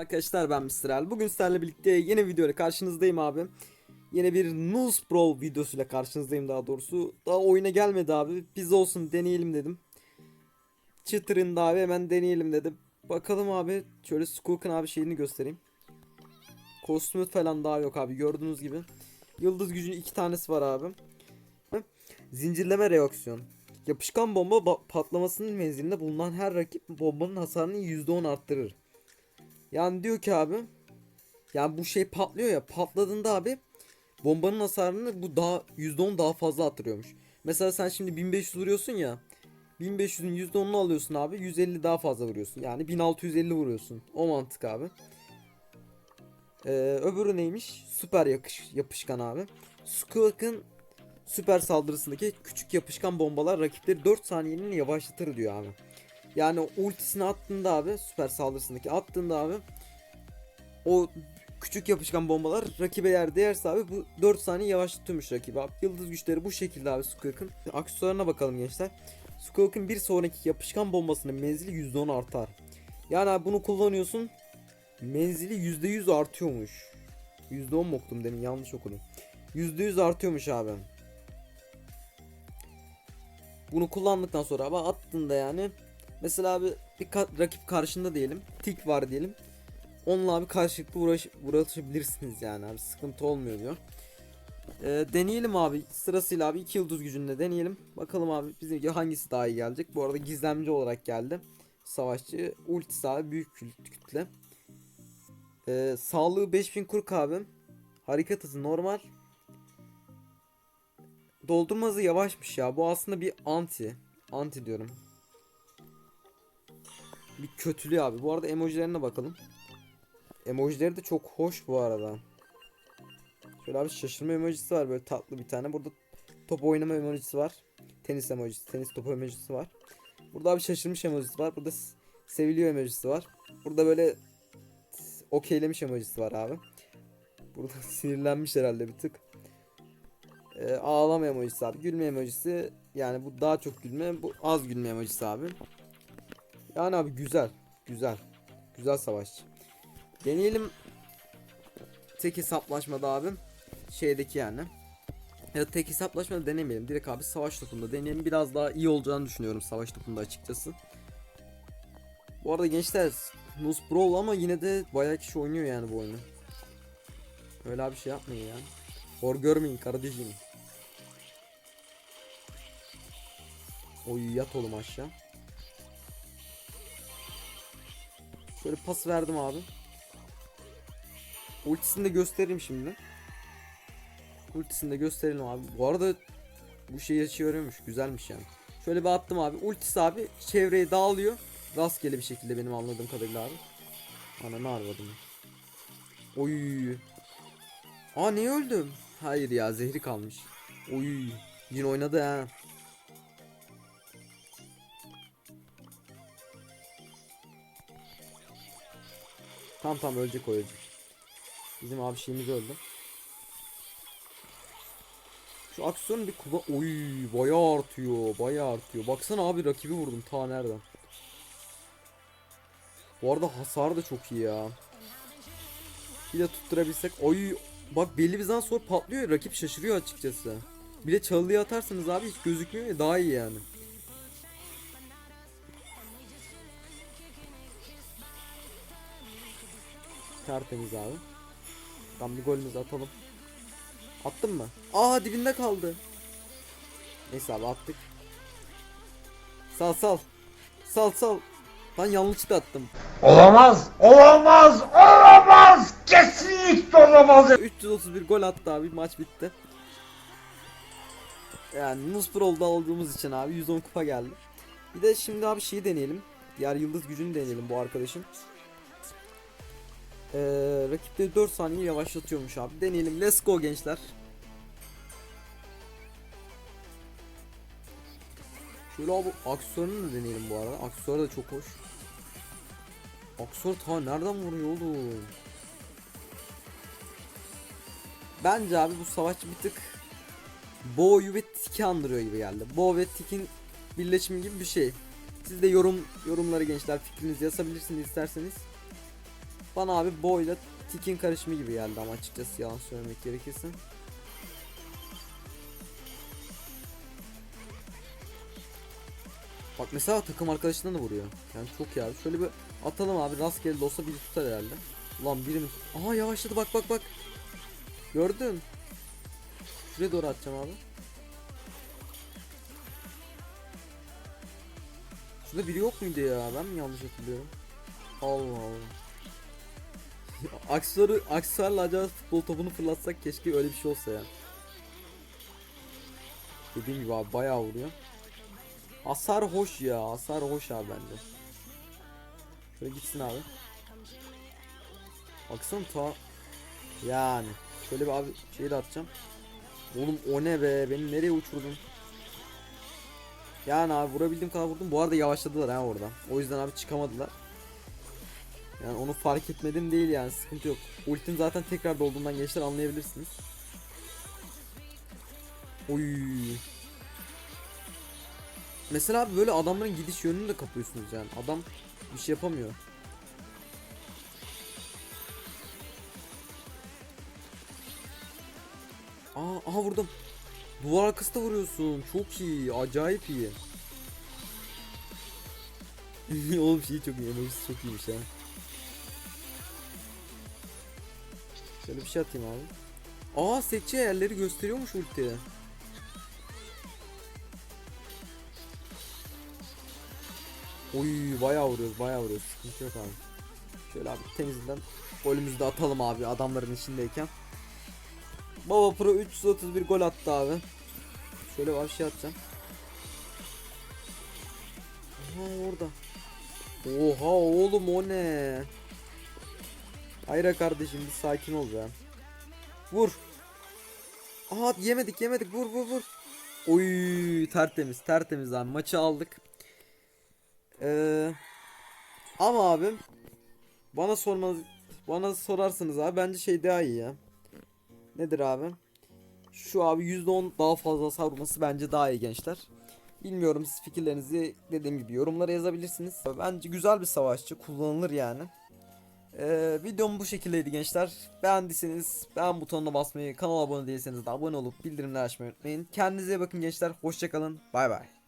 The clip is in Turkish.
Arkadaşlar ben. El. Bugün sizlerle birlikte yeni video ile karşınızdayım abi. Yine bir Noose Brawl videosuyla karşınızdayım daha doğrusu. Daha oyuna gelmedi abi. Biz olsun deneyelim dedim. Çıtırında abi hemen deneyelim dedim. Bakalım abi. Şöyle Skulk'un abi şeyini göstereyim. Kostümü falan daha yok abi gördüğünüz gibi. Yıldız gücünün iki tanesi var abi. Zincirleme reaksiyon. Yapışkan bomba ba- patlamasının menzilinde bulunan her rakip bombanın hasarını %10 arttırır. Yani diyor ki abi yani bu şey patlıyor ya patladığında abi bombanın hasarını bu daha %10 daha fazla arttırıyormuş. Mesela sen şimdi 1500 vuruyorsun ya 1500'ün %10'unu alıyorsun abi 150 daha fazla vuruyorsun. Yani 1650 vuruyorsun. O mantık abi. Ee, öbürü neymiş? Süper yakış, yapışkan abi. Skulk'ın süper saldırısındaki küçük yapışkan bombalar rakipleri 4 saniyenin yavaşlatır diyor abi. Yani ultisini attığında abi süper saldırısındaki attığında abi o küçük yapışkan bombalar rakibe yer değerse abi bu 4 saniye yavaşlatıyormuş rakibi. Yıldız güçleri bu şekilde abi Skulk'ın. Aksesuarına bakalım gençler. Skulk'ın bir sonraki yapışkan bombasının menzili %10 artar. Yani abi bunu kullanıyorsun menzili %100 artıyormuş. %10 mu okudum demin yanlış okudum. %100 artıyormuş abi. Bunu kullandıktan sonra abi attığında yani mesela abi bir ka- rakip karşında diyelim. Tik var diyelim. Onunla abi karşılıklı uğraş uğraşabilirsiniz yani abi sıkıntı olmuyor diyor. Ee, deneyelim abi sırasıyla abi iki yıldız gücünde deneyelim. Bakalım abi bize hangisi daha iyi gelecek. Bu arada gizlemci olarak geldi. Savaşçı ultisi abi büyük kütle. Ee, sağlığı 5040 abi. Hareket hızı normal. Doldurma hızı yavaşmış ya. Bu aslında bir anti. Anti diyorum. Bir kötülüğü abi. Bu arada emojilerine bakalım. Emojileri de çok hoş bu arada. Şöyle abi şaşırma emojisi var böyle tatlı bir tane. Burada top oynama emojisi var. Tenis emojisi, tenis topu emojisi var. Burada abi şaşırmış emojisi var. Burada seviliyor emojisi var. Burada böyle okeylemiş emojisi var abi. Burada sinirlenmiş herhalde bir tık. Ee, ağlama emojisi abi. Gülme emojisi. Yani bu daha çok gülme. Bu az gülme emojisi abi. Yani abi güzel. Güzel. Güzel savaşçı. Deneyelim. Tek hesaplaşmada abi. Şeydeki yani. Ya tek hesaplaşmada denemeyelim. Direkt abi savaş topunda deneyelim. Biraz daha iyi olacağını düşünüyorum savaş topunda açıkçası. Bu arada gençler Nus Brawl ama yine de bayağı kişi oynuyor yani bu oyunu. Öyle bir şey yapmayın ya. Hor görmeyin kardeşim. Oy yat oğlum aşağı. Şöyle pas verdim abi. Ultisini de göstereyim şimdi. Ultisini de gösterelim abi. Bu arada bu şey yaşıyormuş. Güzelmiş yani. Şöyle bir attım abi. Ultisi abi çevreye dağılıyor. Rastgele bir şekilde benim anladığım kadarıyla abi. Ana ne arvadım. Oy. Aa niye öldüm? Hayır ya zehri kalmış. Oy. Yine oynadı ha. Tam tam ölecek o ölecek. Bizim abi şeyimiz öldü. Şu aksiyonu bir kullan... Oy bayağı artıyor bayağı artıyor. Baksana abi rakibi vurdum ta nereden. Bu arada hasar da çok iyi ya. Bir de tutturabilsek. Oy bak belli bir zaman sonra patlıyor. Rakip şaşırıyor açıkçası. Bir de çalıya atarsanız abi hiç gözükmüyor ya daha iyi yani. Tertemiz abi. Tam bir golümüzü atalım. Attın mı? Aa dibinde kaldı. Neyse abi attık. Sal sal. Sal sal. Lan yanlış da attım. Olamaz, olamaz, olamaz, kesinlikle olamaz. 331 gol attı abi maç bitti. Yani Nusprol'da aldığımız için abi 110 kupa geldi. Bir de şimdi abi şeyi deneyelim. Diğer yıldız gücünü deneyelim bu arkadaşın. Ee, rakipleri 4 saniye yavaşlatıyormuş abi. Deneyelim. Let's go gençler. Şöyle abi aksiyonunu da deneyelim bu arada. Aksiyonu da çok hoş. Aksiyonu ta nereden vuruyor oğlum? Bence abi bu savaşçı bir tık Bo'yu ve Tik'i andırıyor gibi geldi. Bo ve Tik'in birleşimi gibi bir şey. Siz de yorum yorumları gençler fikrinizi yazabilirsiniz isterseniz. Bana abi boyla tikin karışımı gibi geldi ama açıkçası yalan söylemek gerekirse. Bak mesela takım arkadaşından da vuruyor. Yani çok iyi abi. Şöyle bir atalım abi. Rastgele de olsa biri tutar herhalde. Ulan biri mi? Aha yavaşladı bak bak bak. Gördün. Şuraya doğru atacağım abi. Şurada biri yok muydu ya? Ben mi yanlış hatırlıyorum? Allah Allah. Aksesuarı, aksesuarla acaba futbol topunu fırlatsak keşke öyle bir şey olsa ya. Dediğim gibi abi bayağı vuruyor. Hasar hoş ya. Hasar hoş abi bence. Şöyle gitsin abi. Baksana ta yani şöyle bir abi şeyi de atacağım. Oğlum o ne be? Beni nereye uçurdun? Yani abi vurabildiğim kadar vurdum. Bu arada yavaşladılar ha orada. O yüzden abi çıkamadılar. Yani onu fark etmedim değil yani sıkıntı yok. Ultim zaten tekrar dolduğundan gençler anlayabilirsiniz. Oy. Mesela abi böyle adamların gidiş yönünü de kapıyorsunuz yani. Adam bir şey yapamıyor. Aa, aha vurdum. Duvar arkası da vuruyorsun. Çok iyi. Acayip iyi. Oğlum şey çok iyi. Emojisi çok iyiymiş ha. Şöyle bir şey atayım abi. Aa sekçe yerleri gösteriyormuş ulti. Oy bayağı vuruyoruz bayağı vuruyoruz. Sıkıntı yok abi. Şöyle abi temizden golümüzü de atalım abi adamların içindeyken. Baba Pro 331 gol attı abi. Şöyle bir şey atacağım. Aha orada. Oha oğlum o ne? Hayır kardeşim bir sakin ol be. Vur. Aha yemedik yemedik vur vur vur. Oy tertemiz tertemiz abi maçı aldık. Ee, ama abim bana sormanız bana sorarsınız abi bence şey daha iyi ya. Nedir abi? Şu abi %10 daha fazla hasar vurması bence daha iyi gençler. Bilmiyorum siz fikirlerinizi dediğim gibi yorumlara yazabilirsiniz. Bence güzel bir savaşçı kullanılır yani. Ee, videom bu şekildeydi gençler. Beğendiyseniz beğen butonuna basmayı, kanala abone değilseniz de abone olup bildirimleri açmayı unutmayın. Kendinize iyi bakın gençler. Hoşçakalın. Bay bay.